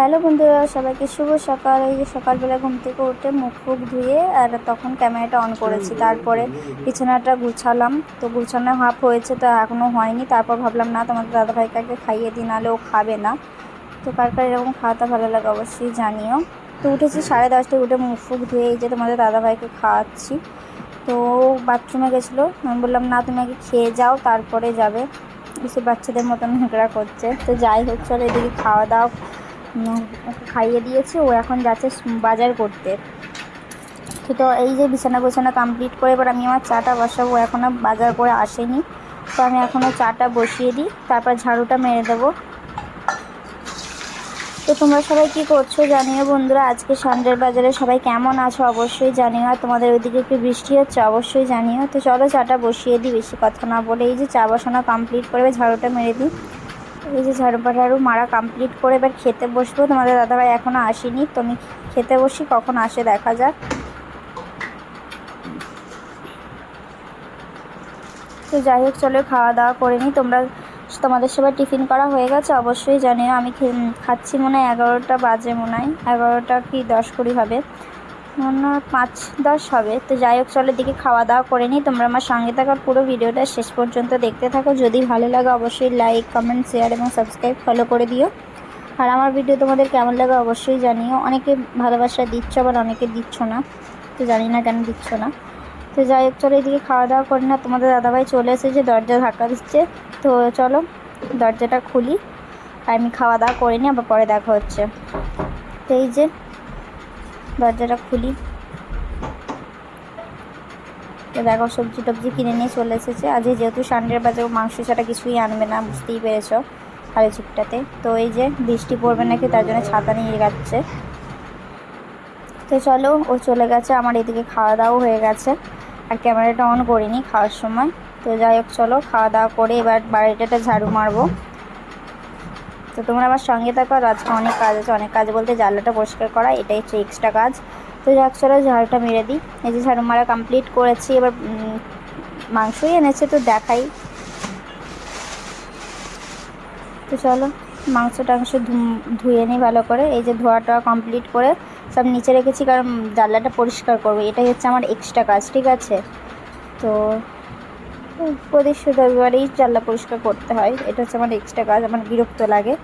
Hello বন্ধুরা, সবাইকে শুভ সকাল। এই যে সকালবেলা ঘুম থেকে উঠে মুখ ফুক ধুয়ে আর তখন ক্যামেরাটা অন করেছি। তারপরে বিছানাটা গুছালাম। তো গুছানো হাফ হয়েছে, তো এখনও হয়নি। তারপর ভাবলাম, না, তোমাদের দাদাভাইকাকে খাইয়ে দিই, নাহলে ও খাবে না। তো কার কার এরকম খাওয়াতে ভালো লাগে অবশ্যই জানিও। তো উঠেছি সাড়ে দশটায়, উঠে মুখ ফুক ধুয়ে এই যে তোমাদের দাদাভাইকে খাওয়াচ্ছি। তো বাথরুমে গেছিল। আমি বললাম, না, তুমি আগে খেয়ে যাও, তারপরে যাবে। এসে বাচ্চাদের মতন ঝগড়া করছে। তো যাই হোক, চলো এদিকে খাওয়া দাওয়া খাইয়ে দিয়েছি, ও এখন যাচ্ছে বাজার করতে। তো এই যে বিছানা গোছানা কমপ্লিট করে এবার আমি আমার চাটা বসাবো এখনও বাজার করে আসেনি। তো আমি এখনও চাটা বসিয়ে দিই, তারপর ঝাড়ুটা মেরে দেবো। তো তোমরা সবাই কি করছ জানিও বন্ধুরা, আজকে সানডের বাজারে সবাই কেমন আছো অবশ্যই জানিও, আর তোমাদের ওইদিকে একটু বৃষ্টি হচ্ছে অবশ্যই জানিও। তো চলো চাটা বসিয়ে দিই, বেশি কথা না বলে এই যে চা বসানো কমপ্লিট করে ঝাড়ুটা মেরে দিই। এই যে ঝাড়ু পাঠাড়ু মারা কমপ্লিট করে এবার খেতে বসবো। তোমাদের দাদাভাই এখনও আসেনি, তো আমি খেতে বসি, কখন আসে দেখা যাক। তো যাই হোক, চলো খাওয়া দাওয়া করে নিই। তোমরা, তোমাদের সবাই টিফিন করা হয়ে গেছে, অবশ্যই জানিও। আমি খাচ্ছি মনে হয় এগারোটা বাজে মনে হয়। এগারোটা কি দশ কুড়ি হবে। হয় পাঁচ দশ হবে। তো যাই হোক, চলো দিকে খাওয়া দাওয়া করে নিই। তোমরা আমার সঙ্গে থাকার পুরো ভিডিওটা শেষ পর্যন্ত দেখতে থাকো। যদি ভালো লাগে, অবশ্যই লাইক কমেন্ট শেয়ার এবং সাবস্ক্রাইব ফলো করে দিও। আর আমার ভিডিও তোমাদের কেমন লাগে, অবশ্যই জানিও। অনেকে ভালোবাসা দিচ্ছ, আবার অনেকে দিচ্ছ না। তো জানি না কেন দিচ্ছ না। তো যাই হোক, চলো এদিকে খাওয়া দাওয়া করে না তোমাদের দাদাভাই চলে এসেছে, দরজা ধাক্কা দিচ্ছে। তো চলো, দরজাটা খুলি। আর আমি খাওয়া দাওয়া করে নিই, আবার পরে দেখা হচ্ছে। তো এই যে দরজাটা খুলি। তো দেখো, সবজি টবজি কিনে নিয়ে চলে এসেছে। আজকে যেহেতু সানডের বাজার মাংস ছাড়া কিছুই আনবে না, বুঝতেই পেরেছ কালী চুপটাতে তো এই যে বৃষ্টি পড়বে নাকি, তার জন্য ছাতা নিয়ে যাচ্ছে। তো চলো, ও চলে গেছে, আমার এদিকে খাওয়া দাওয়া হয়ে গেছে। আর ক্যামেরাটা অন করিনি খাওয়ার সময়। তো যাই হোক, চলো, খাওয়া দাওয়া করে এবার বাড়িটাটা ঝাড়ু মারবো। তো তোমরা আমার সঙ্গে থাকো, আর আজকে অনেক কাজ আছে, অনেক কাজ বলতে জানলাটা পরিষ্কার করা, এটাই হচ্ছে এক্সট্রা কাজ। তো যাক, চলো ঝাড়ুটা মেরে দিই। এই যে ঝাড়ু মারা কমপ্লিট করেছি, এবার মাংসই এনেছে, তো দেখাই। তো চলো, মাংস টাংস ধুয়ে নিই ভালো করে। এই যে ধোয়া টোয়া কমপ্লিট করে সব নিচে রেখেছি, কারণ জানলাটা পরিষ্কার করব, এটাই হচ্ছে আমার এক্সট্রা কাজ, ঠিক আছে? তো প্রতি রবিবারেই জানলা পরিষ্কার করতে হয়। এটা হচ্ছে আমার এক্সট্রা কাজ, আমার বিরক্ত লাগে।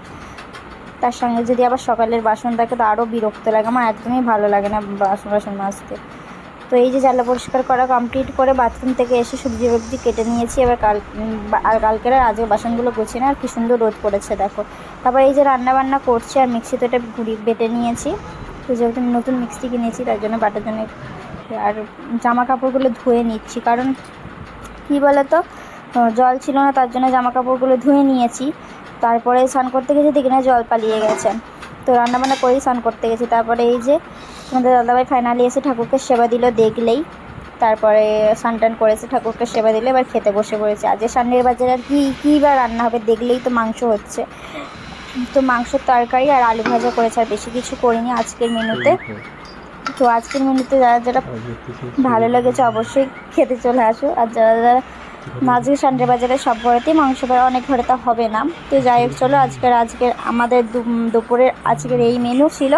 তার সঙ্গে যদি আবার সকালের বাসন থাকে, তো আরও বিরক্ত লাগে। আমার একদমই ভালো লাগে না বাসন বাসন মাজতে। তো এই যে জানলা পরিষ্কার করা কমপ্লিট করে বাথরুম থেকে এসে সবজি টবজি কেটে নিয়েছি। এবার কাল আর কালকের আর আজকে বাসনগুলো গুছিয়ে না। আর কি সুন্দর রোদ পড়েছে, দেখো। তারপর এই যে রান্না বান্না করছি আর মিক্সিতে এটা ঘুরি, বেটে নিয়েছি। তো যেহেতু নতুন মিক্সি কিনেছি, তার জন্য বাটার জন্য আর জামা কাপড়গুলো ধুয়ে নিচ্ছি। কারণ কী বলতো জল ছিল না, তার জন্য জামা কাপড়গুলো ধুয়ে নিয়েছি। তারপরে স্নান করতে গেছি, দেখি না জল পালিয়ে গেছে। তো রান্নাবান্না করেই স্নান করতে গেছি। তারপরে এই যে আমাদের দাদাভাই ফাইনালি এসে ঠাকুরকে সেবা দিল দেখলেই। তারপরে স্নান টান করেছে, ঠাকুরকে সেবা দিলে, এবার খেতে বসে পড়েছে। আজকে সামনের বাজারে আর কী কী বা রান্না হবে দেখলেই তো মাংস হচ্ছে। তো মাংসের তরকারি আর আলু ভাজা করেছে, আর বেশি কিছু করিনি আজকের মেনুতে তো আজকের মেনুতে যারা যারা ভালো লেগেছে অবশ্যই খেতে চলে আসো। আর যারা যারা মাঝে সানডে বাজারে সব ঘরেতেই মাংস পায় অনেক ঘরে তা হবে না। তো যাই হোক, চলো আজকের আজকের আমাদের দুপুরের আজকের এই মেনু ছিল।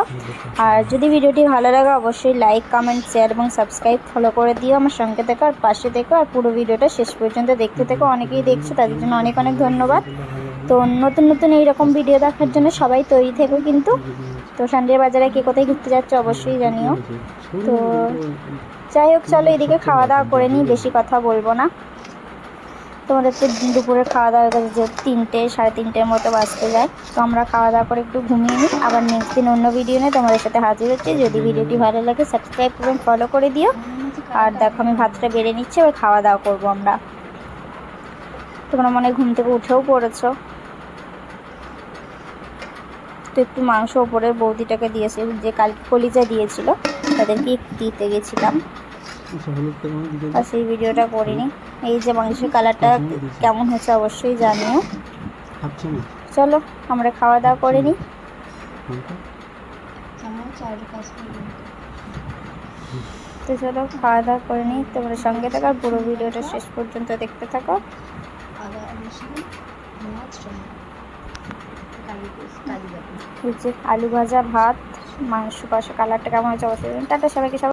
আর যদি ভিডিওটি ভালো লাগে, অবশ্যই লাইক কমেন্ট শেয়ার এবং সাবস্ক্রাইব ফলো করে দিও আমার সঙ্গে থেকো আর পাশে থেকো আর পুরো ভিডিওটা শেষ পর্যন্ত দেখতে থেকো অনেকেই দেখছ, তাদের জন্য অনেক অনেক ধন্যবাদ। তো নতুন নতুন এইরকম ভিডিও দেখার জন্য সবাই তৈরি থেকো কিন্তু। তো সানডে বাজারে কে কোথায় ঘুরতে যাচ্ছে অবশ্যই জানিও। তো যাই হোক, চলো এদিকে খাওয়া দাওয়া করে নিই, বেশি কথা বলব না। তোমাদের তো দুপুরে খাওয়া দাওয়া গেছে যে তিনটে, সাড়ে তিনটের মতো বাজতে যায়। তো আমরা খাওয়া দাওয়া করে একটু ঘুমিয়ে নিই। আবার নেক্সট দিন অন্য ভিডিও নিয়ে তোমাদের সাথে হাজির হচ্ছে। যদি ভিডিওটি ভালো লাগে সাবস্ক্রাইব করুন ফলো করে দিও। আর দেখো, আমি ভাতটা বেড়ে নিচ্ছি, এবার খাওয়া দাওয়া করব আমরা। তোমরা মনে ঘুম থেকে উঠেও পড়েছো। তো একটু মাংস ওপরে বৌদিটাকে দিয়েছে যে কাল কলিজা দিয়েছিল তাদেরকে একটু দিতে গেছিলাম। আর সেই ভিডিওটা করিনি। এই যে মাংসের কালারটা কেমন হচ্ছে অবশ্যই জানিও। চলো আমরা খাওয়া দাওয়া করে নিই তো চলো খাওয়া দাওয়া করে নিই তোমরা সঙ্গে থাকো আর পুরো ভিডিওটা শেষ পর্যন্ত দেখতে থাকো। এই যে আলু ভাজা ভাত মাংস পাশে কালারটা কেমন হয়েছে অবশ্যই। টাটা সবাইকে সবাই